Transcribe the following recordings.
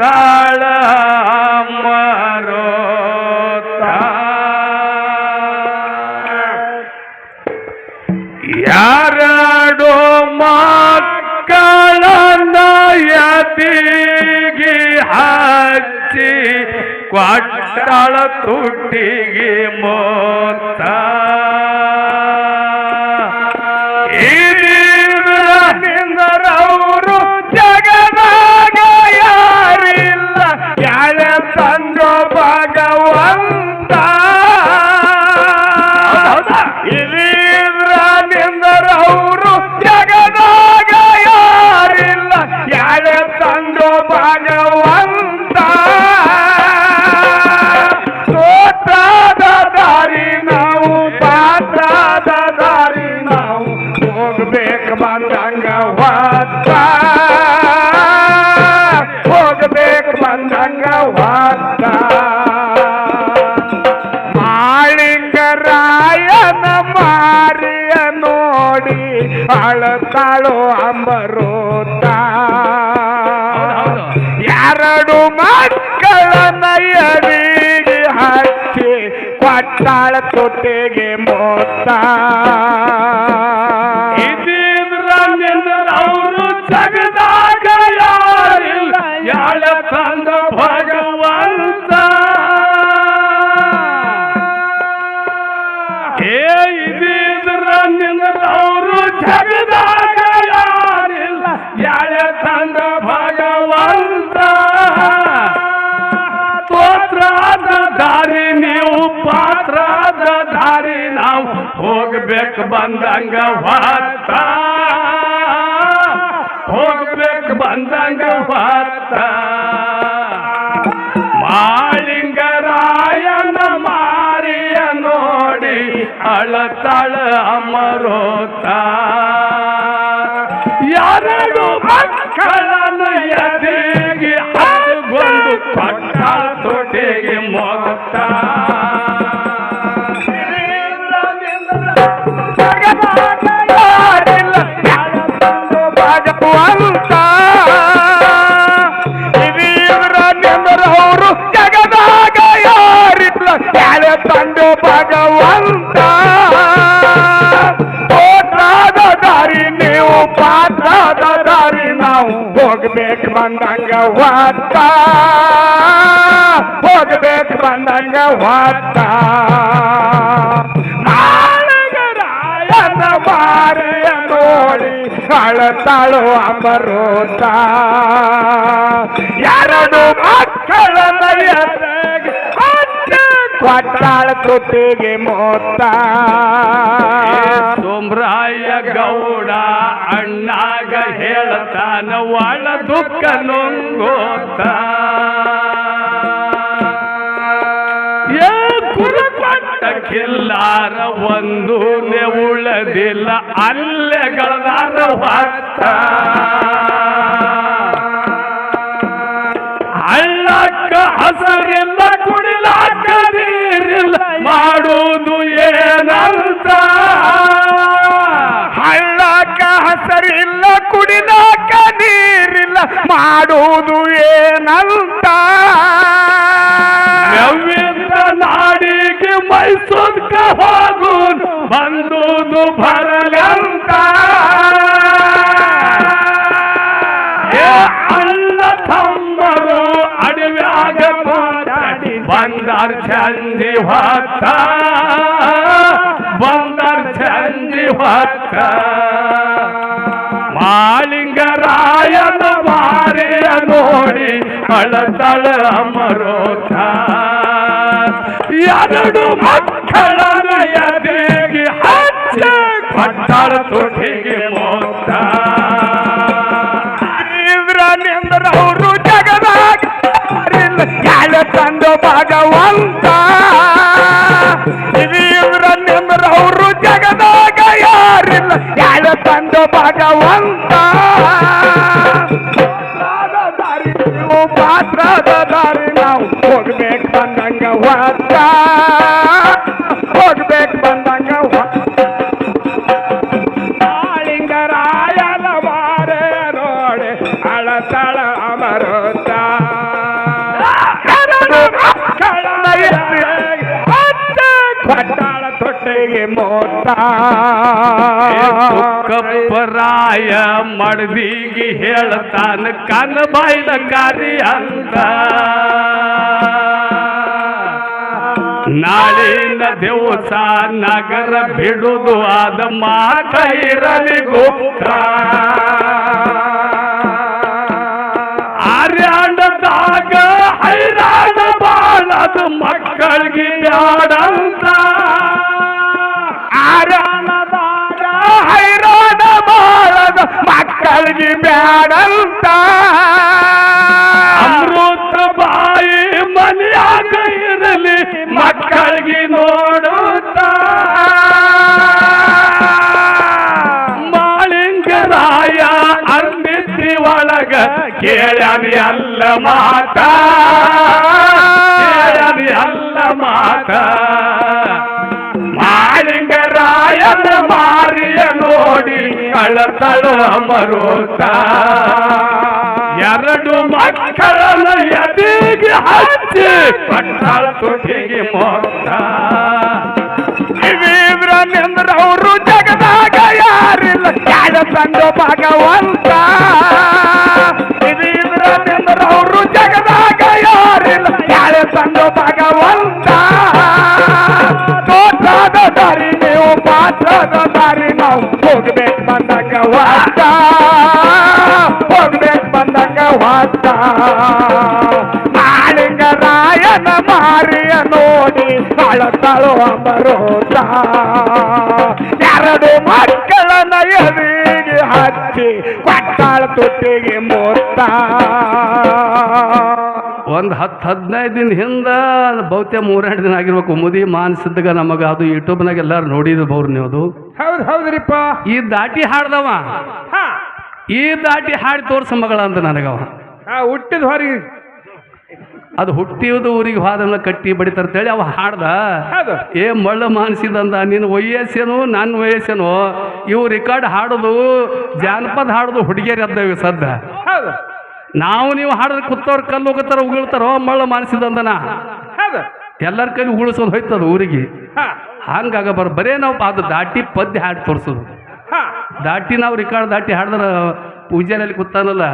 ಅಳತಾಳ ಮರೋತ. ಯಾರಡು ಮಕ್ಕಳನ್ನ ಯತಿಗೆ ಹಚ್ಚಿ ಕೊಟ್ಟಳ ತುಟ್ಟಿಗೆ ಮೋತ. ಕೊಟ್ಟಾಳ ತೊಟ್ಟೆಗೆ ದಾರಿ ನಾವು ಹೋಗ್ಬೇಕು ಬಂದಂಗ ವಾತ ಹೋಗ್ಬೇಕು ಬಂದಂಗ ವಾತ ಮಾಳಿಂಗರಾಯನ ಮಾರಿಯ ನೋಡಿ ಅಳತಳ ಅಮರೋತ. ಬಂದಂಗ ವಾತ ಹೋಗ್ಬೇಕು ಬಂದಂಗ ವಾತ ನಾಳಗರಾಯನ ಮಾರಿಯ ನೋಡಿ ಅಳತಾಳು ಅಮರೋತ ಎರಡು ಮಕ್ಕಳ ಕೊಟ್ಟಾಳ ತುಟಿಗೆ ಮೋತ ಸೋಮ್ರಾಯ ಗೌಡ ಅಣ್ಣಾಗ ಹೇಳ್ತಾನ, ಒಳ ದುಃಖ ನೊಂಗೋತ. ಕಿಲ್ಲಾರ, ಒಂದು ಉಳದಿಲ್ಲ ಅಲ್ಲೇ ಗಳದಾರ ಮಾಡುವುದು ಏನಂತ? ನವ್ವಿಂದ ನಾಡಿಗೆ ಮೈಸೂರ್ಕ ಹೋಗು, ಬಂದುದು ಏ ಅಲ್ಲ ತಮ್ಮರು ಅಡವ್ಯಾಗ ಮಾತಾಡಿ ಬಂದಾರ್ ಚಂದಿ ಹೊತ್ತ ಬಂದಾರ್ ಚಂದಿ ಹೊತ್ತ. ನೋಡಿ ಅಳತಳ ಅಮರೋಥ. ಎರಡು ಮಕ್ಕಳನ್ನ ಎದೆಗೆ ಹಚ್ಚ ಪಟ್ಟಳ ತೊಟ್ಟಿಗೆ ಮೋತ. ಅವರು ಜಗದಾಗ ಯಾಳ ತಂದ ಭಗವಂತ. ಅವರು ಜಗದಾಗ ಯಾರಿಲ್ಲ ಯಾಳ ತಂದ ಭಗವಂತ. ತುಟಿಗೆ ಮೋತ ಕಪ್ಪರಾಯ ಮಡದಿಗೆ ಹೇಳ್ತಾನ ಕನ್ನ ಬಾಯಿನ ಕಾರಿ ಅಂತ. ನಾಳಿನ ದಿವಸ ನಗರ ಬಿಡುದು ಆದ ಮಾತ ಇರಲಿ ಗುಪ್ತ. ಆರ್ಯಾಣದಾಗ ಹೈರಾಣ ಬಾಳದು ಮಕ್ಕಳಿಗೆ ಬ್ಯಾಡಂತ ಬ್ಯಾಡಂತ. ಅಮೃತ ಬಾಯಿ ಮನೆಯಾಗ ಇರಲಿ, ಮಕ್ಕಳಿಗೆ ನೋಡುತ್ತ. ಮಾಳಿಂಗರಾಯ ಅರ್ಮಿತಿ ಒಳಗ ಕೇಳನಿ ಅಲ್ಲ ಮಾತ. ಕೇಳನಿ ಅಲ್ಲ ಮಾತ. ಮಾಳಿಂಗರಾಯನ ಮಾರಿಯ ನೋಡಿ ಕಳತಳ ಮರೋತ ಎರಡು ಮಕ್ಕಳನ್ನ ಎದೆಗೆ ಹಚ್ಚಿ ಪಟ್ಟಾಳ ತುಟಿಗೆ ಮೋತ ಅವರು ಜಗದಾಗ ಯಾರಿಲ್ಲ, ಯಾರ ಸಂಗ ಭಗವಂತ. ಅವರು ಜಗದಾಗ ಯಾರಿಲ್ಲ, ಯಾರ ಸಂಗ ಭಗವಂತ. ತೋಟದ ದಾರಿ ನೀವು, ಪಾತ್ರದ ದಾರಿ ನಾವು ಹೋಗ್ಬೇಕು. ವಾಸ ಹೋಗ್ಬೇಕು ಬಂದಾಗ ವಾಸ ಮಾಳಿಂಗರಾಯನ ಮಾರಿಯ ನೋಡಿ ಅಳತಳು ಅಮರೋತ ಎರಡು ಮಕ್ಕಳನ್ನ ಎದಿಗೆ ಹಚ್ಚಿ ಕೊಟ್ಟಾಳ ತುಟ್ಟಿಗೆ ಮೋತ ಒಂದು ಹತ್ತು ಹದಿನೈದು ದಿನ ಹಿಂದೆ ಬಹುತೇಕ ಮೂರೆಂಟು ದಿನ ಆಗಿರ್ಬೇಕು. ಮುದಿ ಮಾನಸಿದ್ದಾಗ ನಮಗೆ ಅದು ಯೂಟ್ಯೂಬ್ನಾಗ ಎಲ್ಲರೂ ನೋಡಿದ್ರು ಬೌರ್ ನೀವು ಅದು. ಹೌದು ಹೌದ್ರಿಪ್ಪ. ಈ ದಾಟಿ ಹಾಡ್ದವ. ಈ ದಾಟಿ ಹಾಡಿ ತೋರ್ಸ ಮಗಳ ಅಂತ ನನಗವ ಹುಟ್ಟಿದ ಹೊರಗೆ ಅದು ಹುಟ್ಟಿದ ಊರಿಗೆ ಹೋದನ್ನ ಕಟ್ಟಿ ಬಡಿತಾರ ಅಂತೇಳಿ ಅವ ಹಾಡ್ದ. ಏ ಮಳ್ಳ ಮಾನಸಿದಂದ ನಿನ್ನ ವಯಸ್ಸೇನು ನನ್ನ ವಯಸ್ಸೇನು ಇವು ರೆಕಾರ್ಡ್ ಹಾಡೋದು ಜಾನಪದ ಹಾಡೋದು ಹುಡುಗಿಯರು ಅದ್ದವು ಸದ್ದ. ನಾವು ನೀವು ಹಾಡಿದ್ರೆ ಕುತ್ತೋರ್ ಕಲ್ಲು ಹೋಗುತ್ತಾರ ಉಗುಳ್ತಾರೋ ಮಳ್ಳ ಮಾನಸಿದಂದನ? ಎಲ್ಲರ ಕೈ ಉಗುಳಿಸೋದು ಹೋಯ್ತದ ಊರಿಗೆ? ಹಂಗಾಗ ಬರ ಬರೇ ನಾವು ಅದು ದಾಟಿ ಪದ್ಯ ಹಾಡಿ ತೋರಿಸೋದು. ದಾಟಿ ನಾವು ರಿಕಾರ್ಡ್ ದಾಟಿ ಹಾಡಿದ್ರೆ ಪೂಜೆನಲ್ಲಿ ಕೂತಾನಲ್ಲ?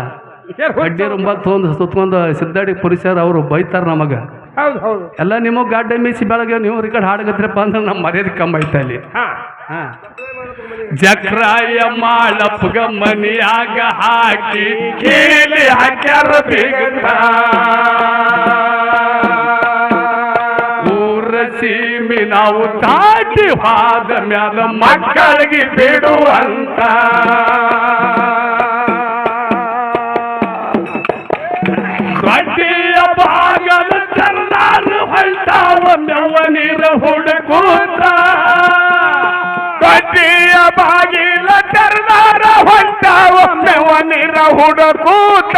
ಕಡ್ಡಿ ರುಂಬ ತೊಗೊಂಡು ಸುತ್ಕೊಂಡು ಸಿದ್ದಾಡಿ ಪುರುಷರು ಅವರು ಬೈತಾರ ನಮಗೆ. ಹೌದು ಹೌದು. ಎಲ್ಲ ನಿಮಗೆ ಗಾಡ್ಡೆ ಮೀಸಿ ಬೆಳಗ್ಗೆ ನೀವು ರಿಕಾರ್ಡ್ ಹಾಡಗತ್ರಪ್ಪ ಅಂದ್ರೆ ನಮ್ಮ ಮರ್ಯಾದೆ ಕಮ್ಮಿ ಐತೆ ಅಲ್ಲಿ. ಹಾ. ಜಕ್ರಾಯ ಮಾಳಪ್ಪಗ ಮನಿಯಾಗ ಹಾಕಿ ಕೇಳಿ ಹಾಕ್ಯಾರ ಬಿಗತ ಊರ ಸೀಮಿ ನಾವು ದಾಟಿ ಹಾದ ಮ್ಯಾಲ ಮಕ್ಕಳಿಗೆ ಬಿಡುವಂತ. ಬಡ್ಡಿ ಚಂದಾನು ಹೊಳ್ತಾವ ಮೆವ್ವ ನೀರ ಹುಡುಕೂತ ಬಡ್ಡಿಯ ಬಾಗಿಲ ಕರ್ನಾರ ಹೊಂಟಾವ ಮೆವ ನೀರ ಹುಡುಕೂತ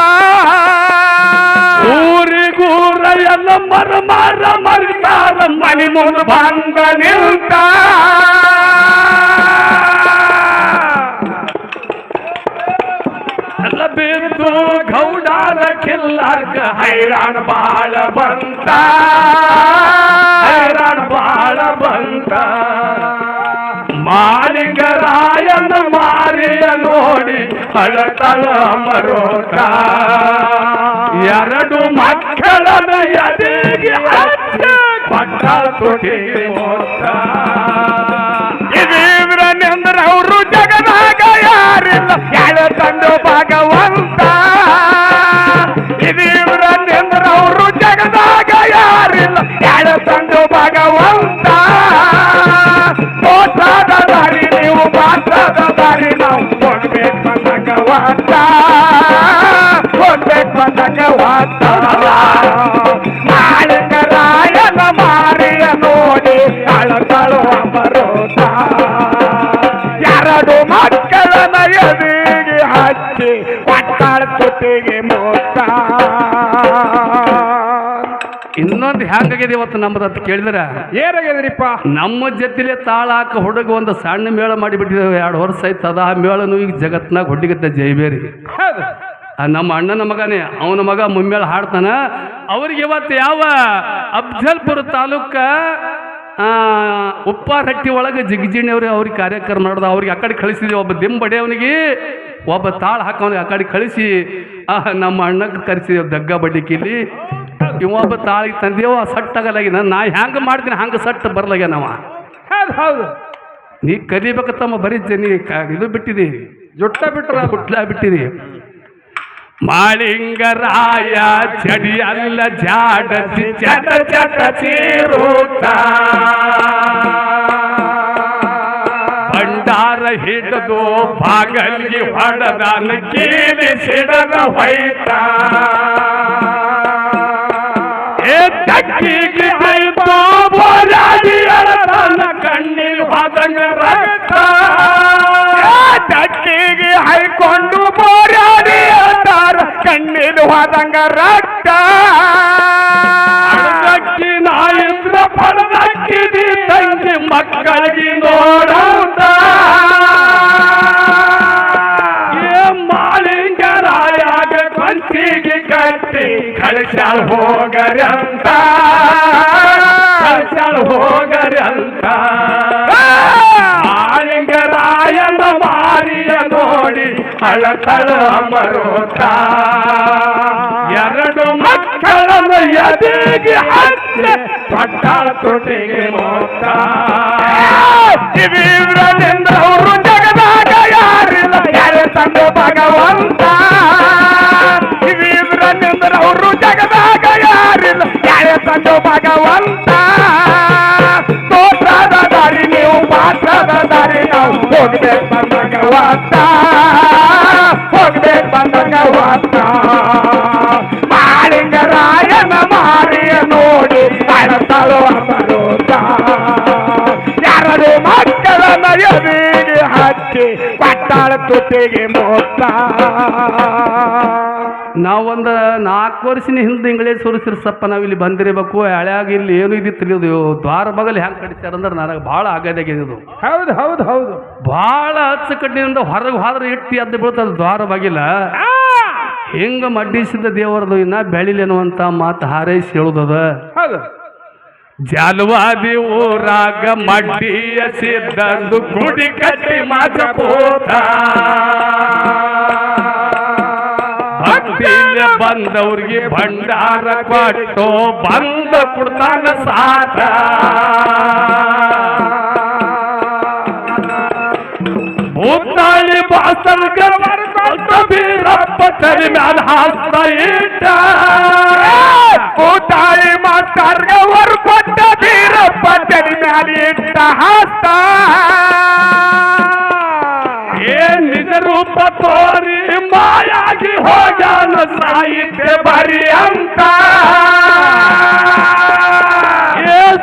ಊರಿಗೂರ ಎಲ್ಲ ಮರ ಮರ ಮರಿತಾರ ಮನಿ ಮುಂದೆ ಬಂದ ನಿಲ್ತ. ಗೌಡಾರ ಕಿಲ್ಲಾರ್ಕ ಹೈರಾಣ ಬಾಳ ಬಂತ. ಹೈರಾಣ ಬಾಳ ಬಂತ. ಮಾಲಿಂಗರಾಯನ ಮಾರಿಯ ನೋಡಿ ಹಳತಲ ಮರೋತ ಎರಡು ಮಕ್ಕಳನ್ನು ಎದೆಗೆ ಪಟ್ಟ ಹೋತ ಮೋತ ಇದೀವ್ರನೆಂದ್ರ ಅವರು ಜಗನಾಗ ಯಾರಿಲ್ಲ. ಯಾರ ತಂದು ಭಗವಂತ ಹಚ್ಚಿ ಕೊಟ್ಟಾಳ ತುಟಿಗೆ ಮೋತ ಇನ್ನೊಂದು ಹೆಂಗಾಗಿದೆ ಇವತ್ತು ನಮ್ಮದಂತ ಕೇಳಿದ್ರೆ? ಏನಾಗ್ಯದ್ರಿಪ್ಪ? ನಮ್ಮ ಜೊತೆಲೆ ತಾಳ ಹಾಕ ಹುಡುಗ ಒಂದು ಸಣ್ಣ ಮೇಳ ಮಾಡಿಬಿಟ್ಟಿದ್ದೇವೆ. ಎರಡು ವರ್ಷ ಆಯ್ತು. ಅದ ಆ ಮೇಳನು ಈಗ ಜಗತ್ನಾಗ ಹೊಡ್ಡಿಗತ್ತೆ ಜೈಬೇರಿ. ನಮ್ಮ ಅಣ್ಣನ ಮಗನೇ ಅವನ ಮಗ ಮುಮ್ಮೇಳ ಹಾಡ್ತಾನ. ಅವ್ರಿಗೆ ಇವತ್ತು ಯಾವ ಅಫ್ಜಲ್ಪುರ ತಾಲೂಕ ಉಪ್ಪಾರಟ್ಟಿ ಒಳಗೆ ಜಿಗಜಿಣಿ ಅವ್ರಿಗೆ ಅವ್ರಿಗೆ ಕಾರ್ಯಕ್ರಮ ನಡೆದ ಅವ್ರಿಗೆ ಆ ಕಡೆ ಕಳಿಸಿದ್ವಿ ಒಬ್ಬ ದಿಂಬಡಿಯವನಿಗೆ ಒಬ್ಬ ತಾಳು ಹಾಕೋನಿಗೆ ಆ ಕಡೆ ಕಳಿಸಿ ಆ, ನಮ್ಮ ಅಣ್ಣಕ್ಕೆ ಕರೆಸಿದೇವು ದಗ್ಗ ಬಡ್ಡಿಕಿಲಿ. ಇವೊಬ್ಬ ತಾಳಿಗೆ ತಂದೇವು ಆ ಸಟ್ ಆಗಲಾಗಿನ ನಾ ಹ್ಯಾಂಗೆ ಮಾಡ್ತೀನಿ ಹಂಗೆ ಸಟ್ ಬರ್ಲಾಗ್ಯಾನವ ಹೌದು ಹೌದು. ನೀ ಕಲಿಬೇಕತ್ತಮ್ಮ ಬರೀ ನೀ ಕ- ಇದು ಬಿಟ್ಟಿದಿ. ಜುಟ್ಟ ಬಿಟ್ಟರೆ ಗುಟ್ಲ ಬಿಟ್ಟಿದಿ. ಮಾಳಿಂಗರಾಯ ಚಡಿ ಅಲ್ಲ ಜಾಡಸಿ ಚಟ ಚಟ ಚೀರುತ್ತ ಭಂಡಾರ ಹಿಡಿದು ಬಾಗಲ್ಗಿ ಹೊಡೆದಾನ ಕೀಲಿ ಸಿಡದ ಹೊಯ್ತ. ಏ ತಕ್ಕಿಗೆ ಆಯ್ತು ಬೋರಾಡಿ ಅಳತಾನ ಕಣ್ಣೀರು ಹೋದಂಗ ರಕ್ತ. ತಕ್ಕಿಗೆ ಹೈಕೊಂಡು ಕಣ್ಣೀರು ಹೋದಂಗ ರಕ್ತ ಅಡದಕ್ಕಿ ನಾಯಿದ್ರ ಪಡದಕ್ಕಿದಿ ತಂಗಿ ಮಕ್ಕಳಿಗೆ ನೋಡಂತ. ಮಾಳಿಂಗರಾಯಾಗ ಕೊಂಚಿಗೆ ಕಟ್ಟಿ ಕಳಿಸಾಳ ಹೋಗರಂತ ಅಂತ. ಕಳಿಸಾಳ ಅಳತಳ ಮರೋತ. ಎರಡು ಮಕ್ಕಳನ್ನು ಎದೆಗೆ ಹಚ್ಚಿ ಪಟ್ಟಾಳ ತೊಟ್ಟಿಗೆ ಮೋತ ಇವಿವ್ರದಿಂದ ಅವರು ಜಗದಾಗ ಯಾರಿಲ್ಲ, ಯಾರೇ ತಂದೆ ಭಗವಂತ. ಇವಿವ್ರದಿಂದ ಅವರು ಜಗದಾಗ ಯಾರಿಲ್ಲ, ಯಾರೇ ತಂದೆ ಭಗವಂತ. ತೋಟದ ದಾರಿ ನೀವು, ಪಾತ್ರದ ದಾರಿ ಪಟ್ಟಾಳ ಮೊತ್ತ ಮೋತ ನಾವೊಂದು ನಾಲ್ಕು ವರ್ಷನ ಹಿಂದೆ ಇಂಗ್ಲೇಜ್ ಸುರಿಸಿರ್ಸಪ್ಪ ನಾವು ಇಲ್ಲಿ ಬಂದಿರಬೇಕು ಹಳೆಯಾಗಿ ಇಲ್ಲಿ ಏನು ಇದಿತ್ತು ತಿಳಿಯೋದು ದ್ವಾರ ಬಗಲ್ ಹೆಂಗೆ ಕಡಿಸ್ಯಾರ ಅಂದ್ರೆ ನನಗೆ ಭಾಳ ಇದು. ಹೌದು ಹೌದು ಹೌದು. ಭಾಳ ಅಚ್ಚುಕಟ್ಟಿನಿಂದ ಹೊರಗೆ ಹೋದ್ರೆ ಇಟ್ಟು ಎದ್ದು ಬೀಳ್ತದೆ ದ್ವಾರ ಬಾಗಿಲ. ಹಿಂಗೆ ಮಡ್ಡಿಸಿದ ದೇವರದು ಇನ್ನ ಅನ್ನುವಂತ ಮಾತು ಹಾರೈಸಿ ಹೇಳುದದ. ಹೌದು. ಜಾಲವಾದಿ ಊರಾಗ ಮಡ್ಡಿಯ ಸಿದ್ದಂದು ಗುಡಿ ಕಟ್ಟಿ ಮಾಚಪೋತ ಭಕ್ತಿಯ ಬಂದವ್ರಿಗೆ ಭಂಡಾರ ಕೊಟ್ಟು ಬಂದ ಕೊಡ್ತಾನ ಸಾತ. ಭೂತಾಳಿ ಬಾಸರ್ಗ ತಲೆ ಮ್ಯಾಲ ಹಾಸ್ತ. ಇಟ್ಟ ಕೂತಾಳಿ ಮಾಸ್ಟರ್ಗ ಹೊರ ಕೊಟ್ಟ ಬೀರಪ್ಪ ಸರಿ ಮ್ಯಾಲ ಇಟ್ಟ ಹಸ್ತ. ಏ ನಿಜ ರೂಪ ತೋರಿ ಮಾಯಾಗಿ ಹೋಗ್ಯಾನ ಸಾಹಿತ್ಯ ಬರಿ ಅಂತ.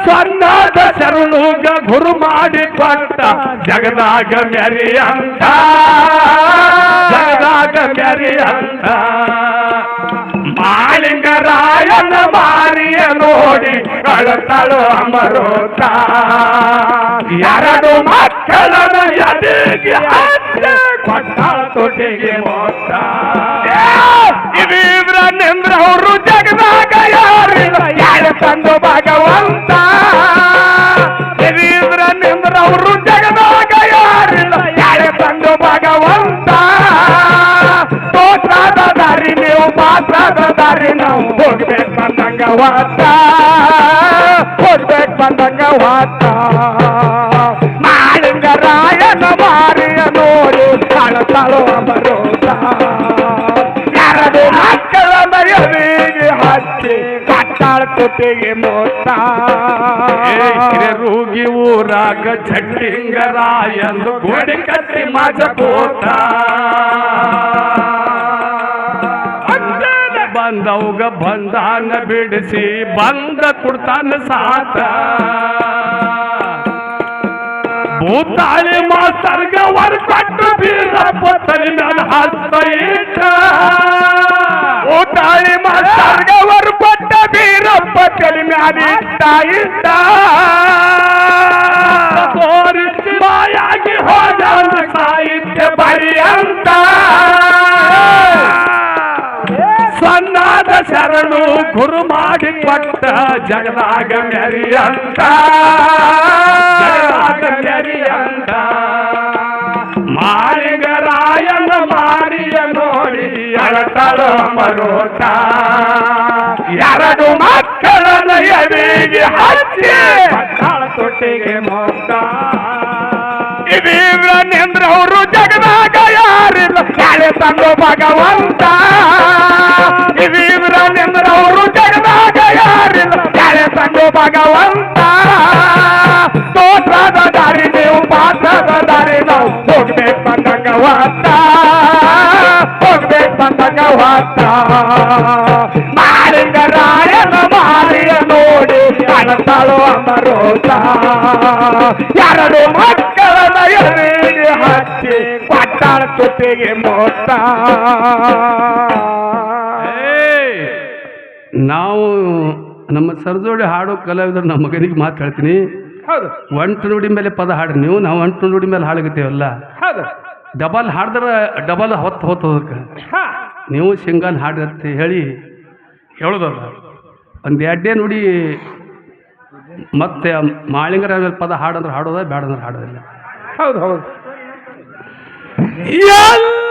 ಏ ಶರಣು ಗುರು ಮಾಡಿ ಕೊಟ್ಟ ಜಗದಾಗ ಮ್ಯಾರಿ ಅಂತ. ಜಗದಾಗ ಮೆರಿ ಅಂತ. ಮಾಳಿಂಗರಾಯನ ಮಾರಿಯ ನೋಡಿ ಕಳತಳು ಅಮರೋತ ಎರಡು ಮಕ್ಕಳನ್ನು ಎದೆಗೆ ಕೊಟ್ಟಾಳ ತೊಟ್ಟಿಗೆ ಮೋತ ಇವಿವ್ರ ನಿಂದ್ರ ಅವರು ಜಗದಾಗ ಯಾರಿಲ್ಲ, ಯಾರ ತಂದು ಭಗವಂತ? ಇವಿವ್ರ ನಿಂದ್ರ ಅವರು ಜಗದಾಗ ಯಾರಿಲ್ಲ, ಯಾರ ತಂದು ಭಗವಂತ? ಸ್ತೋತ್ರದ ದಾರಿ ನೀವು ಮಾತ್ರದ ದಾರಿ ನಾವು. ಹೋಗ್ಬೇಕು ಬಂದಂಗ ವಾತ. ಹೋಗ್ಬೇಕು ಬಂದಂಗ ವಾತ. ತುಟಿಗೆ ಮೋತ ರೂಗಿ ಊರಾಗ ಗೋಡೆ ಗೋಡಿ ಮಾಜ ಪೋತ. ಬಂದವ್ಗ ಬಂದಾನ ಬಿಡಿಸಿ ಬಂದ ಕುಡ್ತಾನ ಸಾತ. ಭೂತಾಳಿ ಮಾಸ್ತರ್ಗ ವರ್ಕೊಟ್ಟು ಬೀರಪ್ಪ ತಲೆ ಮ್ಯಾಲ ಹಸ್ತ ಇಟ್ಟ ಊಟಾಳಿ ಮಾಸ್ತರ್ಗ ಅವರು ಬೀರಪ್ಪ ತಲೆ ಮ್ಯಾಲಿ ಇಟ್ಟ ಇಟ್ಟ ತೋರಿಸಿ ಬಾಯಾಗಿ ಹೋದ ಸಾಹಿತ್ಯ ಬರಿ ಅಂತ. ಸಣ್ಣಾದ ಶರಣು ಗುರು ಮಾಡಿ ಕೊಟ್ಟ ಜಗದಾಗ ಮೆರಿಯಂತ ಎದೆಗೆ ಹಚ್ಚಿ ಪಟ್ಟಾಳ ತೊಟ್ಟಿಗೆ ಮೊತ್ತ ವೀರನೇಂದ್ರ ಅವರು ಜಗದಾಗ ಯಾರಿಲ್ಲ. ಯಾಳೆ ತಂದು ಭಗವಂತ. ಅಳತಾಳು ಅಮರೋತ ಎರಡು ಮಕ್ಕಳ ಎದೆಗೆ ಹಚ್ಚಿ ಪಟ್ಟಾಳ ತುತ್ತಿಗೆ ಮೋತ ನಾವು ನಮ್ಮ ಸರ್ಜೋಡಿ ಹಾಡೋ ಕಲಾವಿದರು ನಮ್ಮ ಮಗನಿಗೆ ಮಾತು ಹೇಳ್ತೀನಿ. ಹೌದು. ಒಂಟು ನುಡಿ ಮೇಲೆ ಪದ ಹಾಡ್ರಿ ನೀವು ನಾವು ಒಂಟು ನುಡಿ ಮೇಲೆ ಹಾಳಾಗುತ್ತೇವಲ್ಲ ಹೌದು. ಡಬಲ್ ಹಾಡಿದ್ರೆ ಡಬಲ್ ಹೊತ್ತು ಹೊತ್ತು ಅದಕ್ಕೆ. ಹಾ. ನೀವು ಸಿಂಗಲ್ ಹಾಡ್ರಿ ಅಂತ ಹೇಳಿ ಹೇಳೋದಲ್ಲ. ಒಂದು ಎರಡೇ ನುಡಿ ಮತ್ತೆ ಮಾಳಿಂಗರ ಪದ ಹಾಡಂದ್ರೆ ಹಾಡೋದ ಬೇಡ ಅಂದ್ರೆ ಹಾಡೋದಿಲ್ಲ. ಹೌದು ಹೌದು.